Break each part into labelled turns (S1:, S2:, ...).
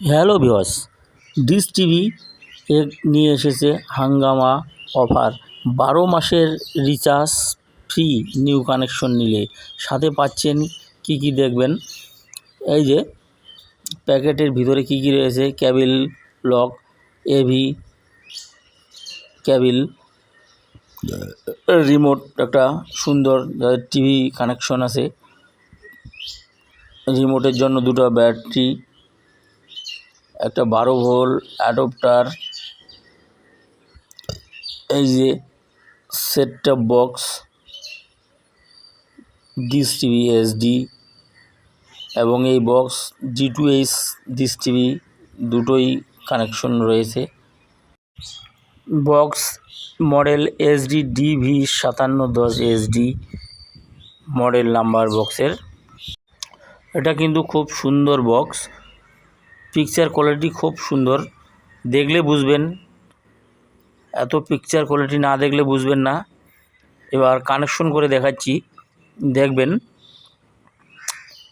S1: Hello ভিওয়াস dish TV এর নিয়ে এসেছে হাঙ্গামা অফার। বারো মাসের রিচার্জ ফ্রি নিউ কানেকশন নিলে। সাথে পাচ্ছেন কী কী দেখবেন? এই যে, প্যাকেটের ভিতরে কী কী রয়েছে? Cable lock, AV, cable, remote একটা সুন্দর টিভি কানেকশন আছে। রিমোটের জন্য দুটো ব্যাটারি একটা বারো ভোল অ্যাডপ্টার। এই যে set top box dish TV, SD এবং এই box G two H dish TV দুটোই কানেকশন রয়েছে। বক্স মডেল এসডি ডিভি সাতান্ন দশ এসডি মডেল নাম্বার বক্সের। এটা কিন্তু খুব সুন্দর বক্স। পিকচার কোয়ালিটি খুব সুন্দর। দেখলে বুঝবেন। এত পিকচার কোয়ালিটি না দেখলে বুঝবেন না। এবার কানেকশন করে দেখাচ্ছি। দেখবেন।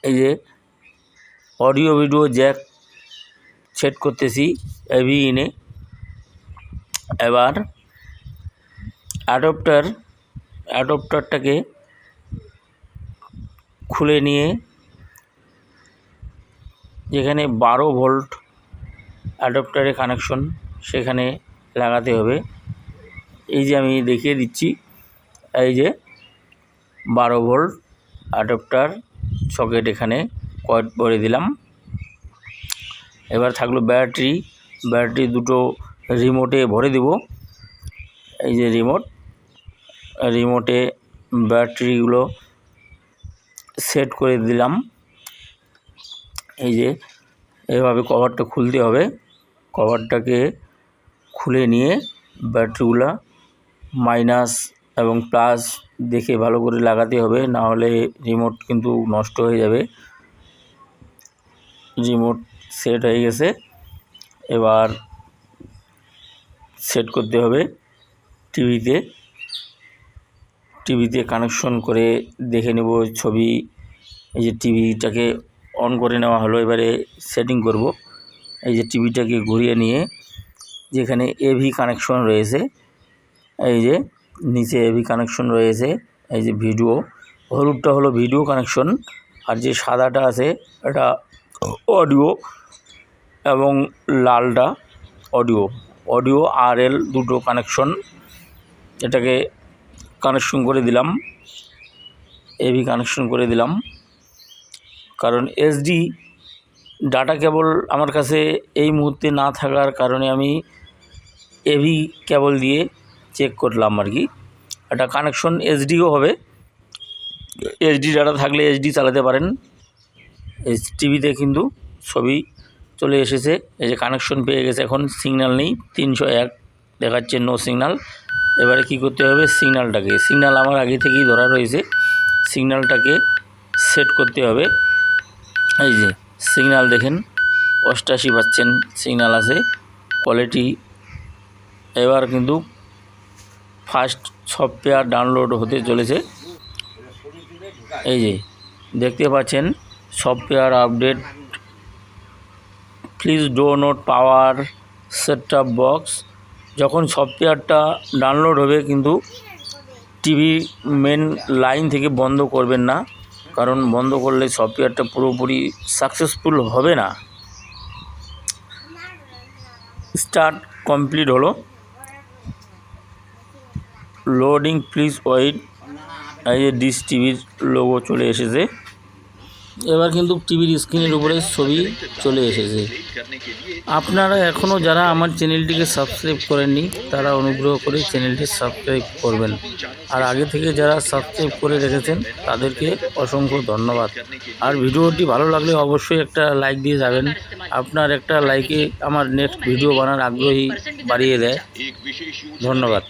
S1: এই যে অডিও ভিডিও জ্যাক সেট করতেছি এভি ইনে এবার অ্যাডপ্টার অ্যাডপ্টারটাকে খুলে নিয়ে যেখানে বারো ভোল্ট অ্যাডপ্টারে কানেকশন সেখানে লাগাতে হবে। এই যে আমি দেখিয়ে দিচ্ছি, এই যে বারো ভোল্ট অ্যাডপ্টার সকেট এখানে কয়েড করে দিলাম। এবার থাকল ব্যাটারি ব্যাটারি দুটো রিমোটে ভরে দেব। এই যে রিমোট, রিমোটে ব্যাটারিগুলো সেট করে দিলাম। এই যে, এভাবে কভারটা খুলতে হবে। কভারটাকে খুলে নিয়ে ব্যাটারিগুলা মাইনাস এবং প্লাস দেখে ভালো করে লাগাতে হবে, না হলে রিমোট কিন্তু নষ্ট হয়ে যাবে। রিমোট সেট হয়ে গেছে। এবার সেট করতে হবে টিভিতে। টিভিতে কানেকশন করে দেখে নেব ছবি। এই যে টিভিটাকে অন করে নেওয়া হলো। এবারে সেটিং করব। এই যে টিভিটাকে ঘুরিয়ে নিয়ে যেখানে এভি কানেকশন রয়েছে, এই যে নিচে এভি কানেকশন রয়েছে, এই যে ভিডিও হলুদটা হলো ভিডিও কানেকশন আর যে সাদাটা আছে, এটা অডিও এবং লালটা অডিও অডিও আর এল দুটো কানেকশন এটাকে কানেকশন করে দিলাম। এভি কানেকশন করে দিলাম। কারণ এসডি ডাটা কেবল আমার কাছে এই মুহূর্তে না থাকার কারণে আমি এভি কেবল দিয়ে চেক করলাম আর কি। একটা কানেকশন এইচডিও হবে। এইচডি ডাটা থাকলে এইচডি চালাতে পারেন। টিভিতে কিন্তু ছবি চলে এসেছে। এই যে কানেকশন পেয়ে গেছে এখন সিগন্যাল নেই, তিনশো এক দেখাচ্ছে নো সিগন্যাল এবারে কি করতে হবে? সিগন্যালটাকে সিগন্যাল আমার আগে থেকেই ধরা রয়েছে। সিগন্যালটাকে সেট করতে হবে। এই যে সিগন্যাল দেখেন। অষ্টাশি পাচ্ছেন সিগন্যাল আছে। কোয়ালিটি এবার কিন্তু ফার্স্ট সফটওয়্যার ডাউনলোড হতে চলেছে। এই যে, দেখতে পাচ্ছেন software update please do not power set box যখন সফটওয়্যারটা ডাউনলোড হবে, কিন্তু টিভি মেন লাইন থেকে বন্ধ করবেন না। কারণ বন্ধ করলে সফটওয়্যারটা পুরোপুরি সাকসেসফুল হবে না। স্টার্ট কমপ্লিট হলো। লোডিং প্লিজ ওয়েট এই যে ডিস টিভির লোগো চলে এসেছে। এবার কিন্তু টিভির স্ক্রিনের উপরে ছবি চলে এসেছে। আপনারা এখনও যারা আমার চ্যানেলটিকে সাবস্ক্রাইব করেননি, তারা অনুগ্রহ করে চ্যানেলটি সাবস্ক্রাইব করবেন। আর আগে থেকে যারা সাবস্ক্রাইব করে রেখেছেন, তাদেরকে অসংখ্য ধন্যবাদ। আর ভিডিওটি ভালো লাগলে অবশ্যই একটা লাইক দিয়ে যাবেন। আপনার একটা লাইকে আমার নেক্সট ভিডিও বানার আগ্রহী বাড়িয়ে দেয়। ধন্যবাদ।